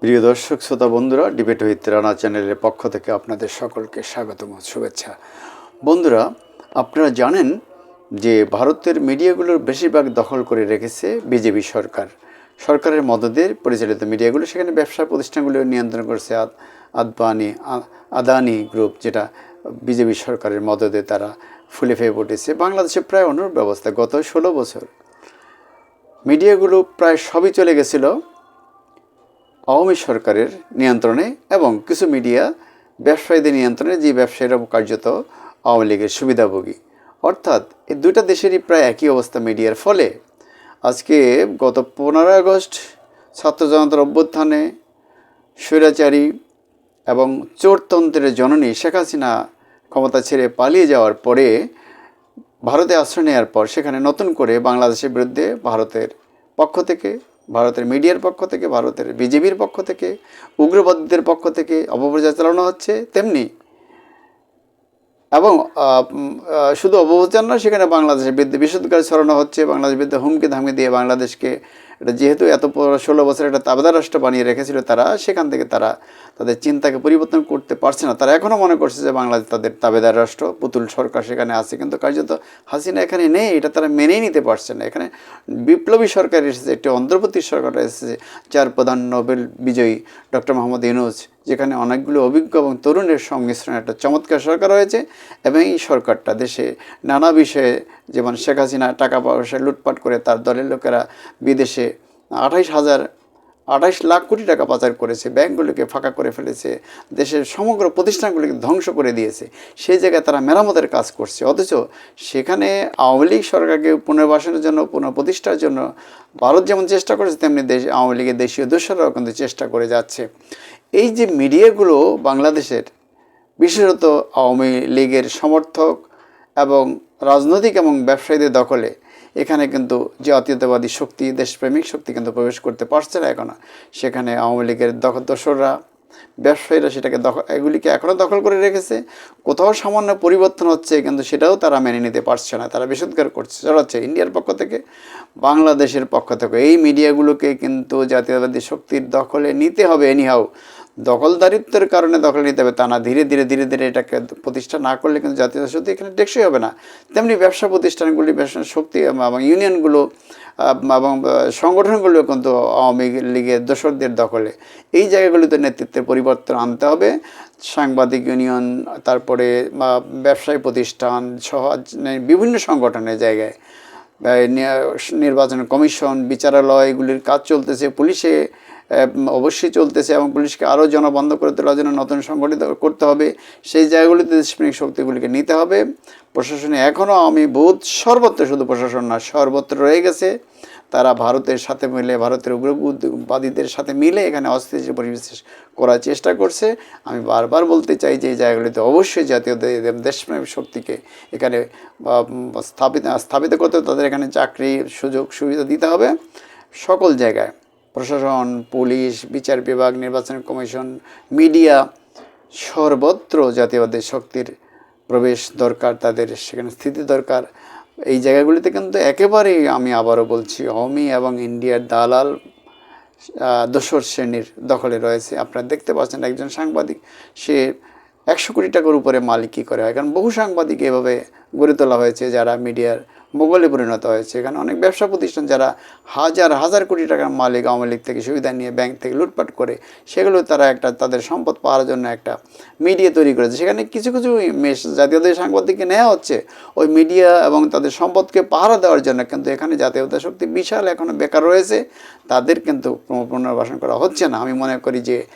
প্রিয় দর্শক, শ্রোতা বন্ধুরা ডিবেট উইথ রানা চ্যানেলের পক্ষ থেকে আপনাদের সকলকে স্বাগতম, শুভেচ্ছা। বন্ধুরা, আপনারা জানেন যে ভারতের মিডিয়াগুলোর বেশিরভাগ দখল করে রেখেছে বিজেপি সরকার। সরকারের মদদের পরিচালিত মিডিয়াগুলো, সেখানে ব্যবসা প্রতিষ্ঠানগুলো নিয়ন্ত্রণ করছে আদ- আদবানি আদানি গ্রুপ, যেটা বিজেপি সরকারের মদদে তারা ফুলে ফেয়ে উঠেছে। বাংলাদেশে প্রায় অনুরূপ ব্যবস্থা, গত ষোলো বছর। মিডিয়াগুলো প্রায় সবই চলে গেছিল। আওয়ামী সরকারের নিয়ন্ত্রণে এবং কিছু মিডিয়া ব্যবসায়ীদের নিয়ন্ত্রণে যে ব্যবসায়ীরা কার্যত আওয়ামী লীগের সুবিধাভোগী। অর্থাৎ এই দুটা দেশেরই প্রায় একই অবস্থা মিডিয়ার ফলে। আজকে গত পনেরোই আগস্ট ছাত্র জনতার অভ্যুত্থানে স্বৈরাচারী এবং চোরতন্ত্রের জননী শেখ হাসিনা ক্ষমতা ছেড়ে পালিয়ে যাওয়ার পরে ভারতে আশ্রয় নেওয়ার পর সেখানে নতুন করে বাংলাদেশের বিরুদ্ধে ভারতের পক্ষ থেকে ভারতের মিডিয়ার পক্ষ থেকে, ভারতের বিজেপির পক্ষ থেকে, উগ্রবাদীদের পক্ষ থেকে অপপ্রচার চালানো হচ্ছে তেমনি। এবং শুধু অপপ্রচার নয়, সেখানে বাংলাদেশের বিরুদ্ধে বিশুদ্ধকারী ছড়ানো হচ্ছে, বাংলাদেশের বিরুদ্ধে হুমকি ধামকি দিয়ে বাংলাদেশকে এটা যেহেতু এত ষোলো বছর একটা তাবেদার রাষ্ট্র বানিয়ে রেখেছিল তারা, সেখান থেকে তারা তাদের চিন্তাকে পরিবর্তন করতে পারছে না। তারা এখনও মনে করছে যে বাংলাদেশ তাদের তাবেদার রাষ্ট্র, পুতুল সরকার সেখানে আছে, কিন্তু কার্যত হাসিনা এখানে নেই, এটা তারা মেনেই নিতে পারছে না। এখানে বিপ্লবী সরকার এসেছে, একটি অন্ধ্রপ্রদেশ সরকার এসেছে, যার প্রধান নোবেল বিজয়ী ডক্টর মোহাম্মদ ইউনুস। যেখানে অনেকগুলো অভিজ্ঞ এবং তরুণের সংমিশ্রণে একটা চমৎকার সরকার হয়েছে এবং এই সরকারটা দেশে নানা বিষয়ে, যেমন শেখ হাসিনা টাকা পয়সা লুটপাট করে তার দলের লোকেরা বিদেশে আঠাইশ হাজার, আঠাইশ লাখ কোটি টাকা পাচার করেছে, ব্যাংকগুলোকে ফাঁকা করে ফেলেছে, দেশের সমগ্র প্রতিষ্ঠানগুলিকে ধ্বংস করে দিয়েছে। সেই জায়গায় তারা মেরামতের কাজ করছে। অথচ সেখানে আওয়ামী লীগ সরকারকে পুনর্বাসনের জন্য, পুনঃপ্রতিষ্ঠার জন্য ভারত যেমন চেষ্টা করেছে, তেমনি দেশ, আওয়ামী লীগের দেশীয় দোসররাও কিন্তু চেষ্টা করে যাচ্ছে। এই যে মিডিয়াগুলো বাংলাদেশের, বিশেষত আওয়ামী লীগের সমর্থক এবং রাজনৈতিক এবং ব্যবসায়ীদের দখলে, এখানে কিন্তু জাতীয়তাবাদী শক্তি, দেশপ্রেমিক শক্তি কিন্তু প্রবেশ করতে পারছে না এখনও। সেখানে আওয়ামী লীগের দখল দোসররা ব্যবসায়ীরা সেটাকে দখল এগুলিকে এখনও দখল করে রেখেছে। কোথাও সামান্য পরিবর্তন হচ্ছে কিন্তু সেটাও তারা মেনে নিতে পারছে না। তারা বিশুদ্ধার করছে, চালাচ্ছে ইন্ডিয়ার পক্ষ থেকে, বাংলাদেশের পক্ষ থেকে। এই মিডিয়াগুলোকে কিন্তু জাতীয়তাবাদী শক্তির দখলে নিতে হবে এনিহাও দখলদারিত্বের কারণে দখলে নিতে হবে তা না। ধীরে ধীরে ধীরে ধীরে এটাকে প্রতিষ্ঠা না করলে কিন্তু জাতীয় শক্তি এখানে টেকসই হবে না। তেমনি ব্যবসা প্রতিষ্ঠানগুলি ব্যবসা শক্তি এবং ইউনিয়নগুলো এবং সংগঠনগুলো কিন্তু আওয়ামী লীগের দোসরদের দখলে। এই জায়গাগুলিতে নেতৃত্বের পরিবর্তন আনতে হবে। সাংবাদিক ইউনিয়ন তারপরে আহ, ব্যবসায়ী প্রতিষ্ঠান সহ বিভিন্ন সংগঠনের জায়গায়। বা নির্বাচন কমিশন বিচারালয়গুলির কাজ চলতেছে। পুলিশে অবশ্যই চলতেছে এবং পুলিশকে আরও জনবন্ধ করে তোলার জন্য নতুন সংগঠিত করতে হবে। সেই জায়গাগুলিতে দেশপ্রেমিক শক্তিগুলিকে নিতে হবে। প্রশাসনে এখনও আমি বোধ সর্বত্র শুধু প্রশাসন না, সর্বত্র রয়ে গেছে। তারা ভারতের সাথে মিলে, ভারতের উগ্রবাদীদের সাথে মিলে এখানে অস্থিতিশীল পরিবেশ করার চেষ্টা করছে। আমি বারবার বলতে চাই যে, এই জায়গাগুলিতে অবশ্যই জাতীয় দেশপ্রেমিক শক্তিকে এখানে স্থাপিত স্থাপিত করতে তাদের এখানে চাকরি সুযোগ, সুবিধা দিতে হবে সকল জায়গায়। প্রশাসন, পুলিশ, বিচার বিভাগ, নির্বাচন কমিশন, মিডিয়া সর্বত্র জাতীয়বাদের শক্তির প্রবেশ দরকার, তাদের সেখানে স্থিতি দরকার। এই জায়গাগুলিতে কিন্তু একেবারেই আমি আবারও বলছি, অমি এবং ইন্ডিয়ার দালাল দোসর শ্রেণির দখলে রয়েছে। আপনারা দেখতে পাচ্ছেন একজন সাংবাদিক, সে একশো কোটি টাকার উপরে মালিকি করে হয়। কারণ বহু সাংবাদিক এভাবে গড়ে তোলা হয়েছে যারা মিডিয়ার মোগলে পরিণত হয়েছে। এখানে অনেক ব্যবসা প্রতিষ্ঠান যারা হাজার হাজার কোটি টাকার মালিক, আওয়ামী লীগ থেকে সুবিধা নিয়ে ব্যাংক থেকে লুটপাট করে, সেগুলো তারা একটা তাদের সম্পদ পাওয়ার জন্য একটা মিডিয়া তৈরি করেছে। সেখানে কিছু কিছু মেশ জাতীয়তার সাংবাদিককে নেওয়া হচ্ছে। ওই মিডিয়া এবং তাদের সম্পদকে পাহারা দেওয়ার জন্য কিন্তু এখানে জাতীয়তা শক্তি বিশাল এখনও বেকার রয়েছে। তাদের কিন্তু পুনঃ- পুনর্বাসন করা হচ্ছে না। আমি মনে করি যে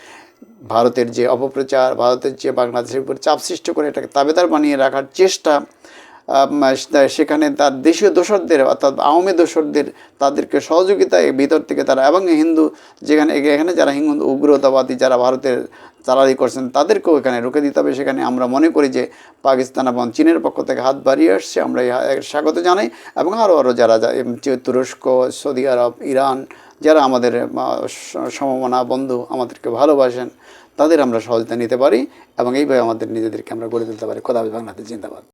ভারতের যে অপপ্রচার, ভারতের যে বাংলাদেশের উপর চাপ সৃষ্টি করে এটাকে তাবেদার বানিয়ে রাখার চেষ্টা সেখানে তার দেশীয় দোসরদের অর্থাৎ আওয়ামী দোসরদের তাদেরকে সহযোগিতায় ভিতর থেকে তারা এবং হিন্দু যেখানে এখানে যারা হিন্দু উগ্রতাবাদী যারা ভারতের চালারি করছেন তাদেরকেও এখানে রুখে দিতে হবে। সেখানে আমরা মনে করি যে পাকিস্তান এবং চীনের পক্ষ থেকে হাত বাড়িয়ে আসছে। আমরা স্বাগত জানাই এবং আরও আরও যারা তুরস্ক সৌদি আরব ইরান যারা আমাদের সমমনা বন্ধু আমাদেরকে ভালোবাসেন তাদের আমরা সহযোগিতা নিতে পারি এবং এইভাবে আমাদের নিজেদেরকে আমরা গড়ে তুলতে পারি। হাফেজ, বাংলাদেশ জিন্দাবাদ।